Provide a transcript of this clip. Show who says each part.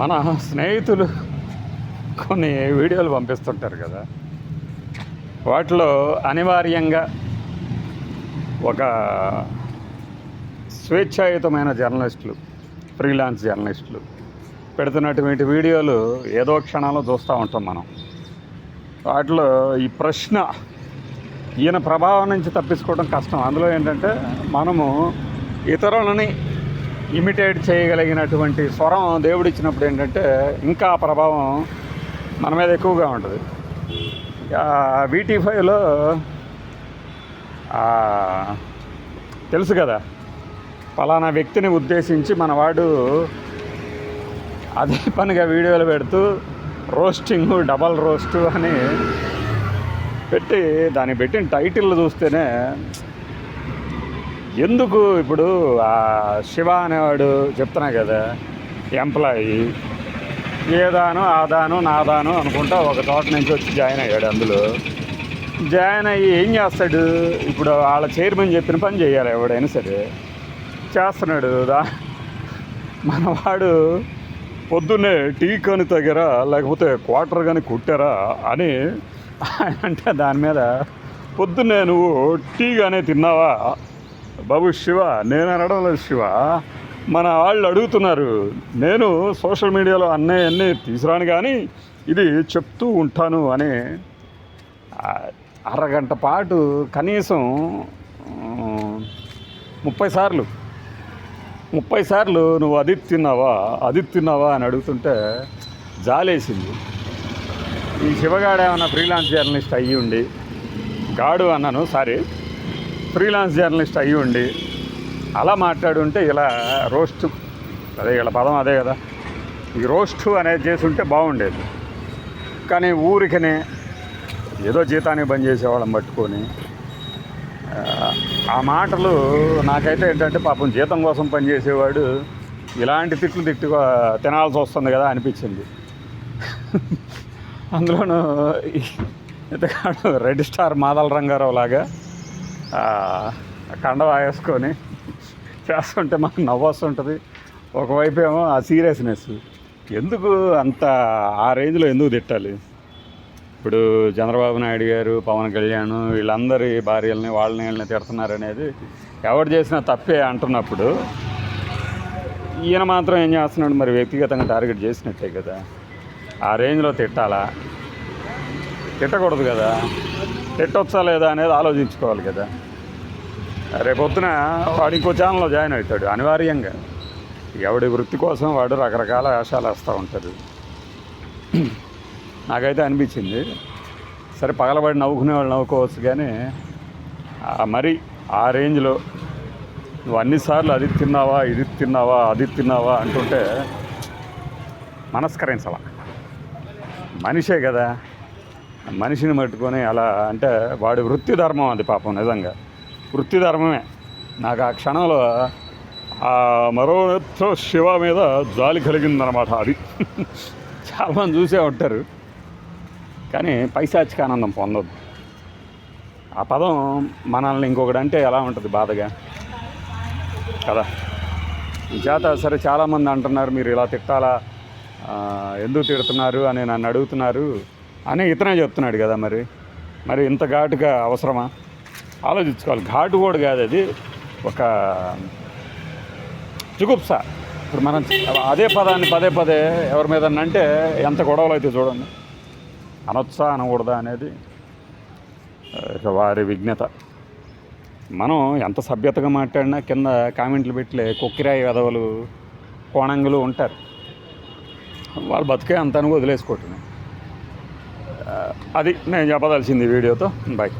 Speaker 1: మన స్నేహితులు కొన్ని వీడియోలు పంపిస్తుంటారు కదా. వాటిలో అనివార్యంగా ఒక స్వేచ్ఛాయుతమైన జర్నలిస్టులు ఫ్రీలాన్స్ జర్నలిస్టులు పెడుతున్నటువంటి వీడియోలు ఏదో క్షణాల్లో చూస్తూ ఉంటాం మనం. వాటిలో ఈ ప్రశ్న ఈయన ప్రభావం నుంచి తప్పించుకోవడం కష్టం. అందులో ఏంటంటే మనము ఇతరులని ఇమిటేట్ చేయగలిగినటువంటి స్వరం దేవుడు ఇచ్చినప్పుడు ఏంటంటే ఇంకా ప్రభావం మన మీద ఎక్కువగా ఉంటుంది. వీటీ ఫైవ్లో తెలుసు కదా పలానా వ్యక్తిని ఉద్దేశించి మనవాడు అదే పనిగా వీడియోలు పెడుతూ రోస్టింగ్ డబల్ రోస్టు అని పెట్టి దాన్ని పెట్టిన టైటిల్ చూస్తేనే ఎందుకు ఇప్పుడు ఆ శివ అనేవాడు చెప్తున్నా కదా ఎంప్లాయీ ఏదాను ఆదాను నాదాను అనుకుంటా ఒక చోట నుంచి వచ్చి జాయిన్ అయ్యాడు అందులో. జాయిన్ అయ్యి ఏం చేస్తాడు? ఇప్పుడు వాళ్ళ చైర్మన్ చెప్పిన పని చేయాలి ఎవడైనా సరే. చేస్తున్నాడు దా మనవాడు పొద్దున్నే టీ కానీ తగ్గరా లేకపోతే క్వార్టర్ కానీ కుట్టారా అని అంటే దాని మీద పొద్దున్నే నువ్వు టీ కానీ తిన్నావా? బాబు శివ నేను అనడం లేదు శివ. మన వాళ్ళు అడుగుతున్నారు నేను సోషల్ మీడియాలో అన్నీ అన్నీ తీసుకురాను కానీ ఇది చెప్తూ ఉంటాను అని అరగంట పాటు కనీసం ముప్పై సార్లు ముప్పై సార్లు నువ్వు అది తిన్నావా అది తిన్నావా అని అడుగుతుంటే జాలేసింది. ఈ శివగాడు ఏమన్నా ఫ్రీలాన్స్ జర్నలిస్ట్ అయ్యి ఉండి గాడు అన్నాను సారీ ఫ్రీలాన్స్ జర్నలిస్ట్ అయ్యి ఉండి అలా మాట్లాడుంటే ఇలా రోస్ట్ అదే ఇలా పదం అదే కదా. ఈ రోస్ట్ అనేది చేసి ఉంటే బాగుండేది. కానీ ఊరికనే ఏదో జీతానికి బంద్ చేసేవాళ్ళం పట్టుకొని ఆ, మాటలు నాకైతే ఏంటంటే పాపం జీతం కోసం పనిచేసేవాడు ఇలాంటి తిట్లు తిట్టుగా తినాల్సి వస్తుంది కదా అనిపించింది. అందులోనూ ఈ ఇతగాడు రెడ్ స్టార్ మాదల రంగారావు లాగా కండవా వేసుకొని చేస్తుంటే మనకు నవ్వొస్తుంటుంది. ఒకవైపు ఏమో ఆ సీరియస్నెస్. ఎందుకు అంత ఆ రేంజ్లో ఎందుకు తిట్టాలి? ఇప్పుడు చంద్రబాబు నాయుడు గారు పవన్ కళ్యాణ్ వీళ్ళందరి భార్యల్ని వాళ్ళని వీళ్ళని తిడుతున్నారు అనేది ఎవరు చేసినా తప్పే అంటున్నప్పుడు ఈయన మాత్రం ఏం చేస్తున్నాడు? మరి వ్యక్తిగతంగా టార్గెట్ చేసినట్టే కదా. ఆ రేంజ్లో తిట్టాలా? తిట్టకూడదు కదా. తిట్టొచ్చా లేదా అనేది ఆలోచించుకోవాలి కదా. రేపొద్దున వాడు ఇంకో ఛానల్లో జాయిన్ అవుతాడు అనివార్యంగా. ఎవడి వృత్తి కోసం వాడు రకరకాల వేషాలు వేస్తూ ఉంటారు నాకైతే అనిపించింది. సరే పగలబడి నవ్వుకునే వాళ్ళు నవ్వుకోవచ్చు కానీ మరి ఆ రేంజ్లో నువ్వు అన్నిసార్లు అది తిన్నావా ఇది తిన్నావా అది తిన్నావా అంటుంటే మనస్కరించాల మనిషే కదా. మనిషిని పట్టుకొని అలా అంటే వాడి వృత్తి ధర్మం అది పాపం నిజంగా. వృత్తి ధర్మమే. నాకు ఆ క్షణంలో ఆ మరో శివ మీద జాలి కలిగిందనమాట అది. చాలామంది చూసే ఉంటారు. కానీ పైశాచిక ఆనందం పొందద్దు. ఆ పదం మనల్ని ఇంకొకటి అంటే ఎలా ఉంటుంది బాధగా? కదా? చేత సరే చాలామంది అంటున్నారు మీరు ఇలా తిట్టాలా? ఎందుకు తిడుతున్నారు? అని నన్ను అడుగుతున్నారు. అని ఇతనే చెప్తున్నాడు కదా మరి. మరి ఇంత ఘాటుగా అవసరమా? ఆలోచించుకోవాలి. ఘాటు కూడా కాదు అది. ఒక జుగుప్స ఇప్పుడు మనం అదే పదాన్ని పదే పదే ఎవరి మీద అంటే ఎంత గొడవలు అయితే చూడండి. అనొచ్చా అనకూడదా అనేది వారి విజ్ఞత. మనం ఎంత సభ్యతగా మాట్లాడినా కింద కామెంట్లు పెట్టలే కొక్కిరాయి వెదవలు కోణంగులు ఉంటారు. వాళ్ళు బతికే అంత వదిలేసుకోవటమే. అది నేను చెప్పదలిచింది ఈ వీడియోతో. బాయ్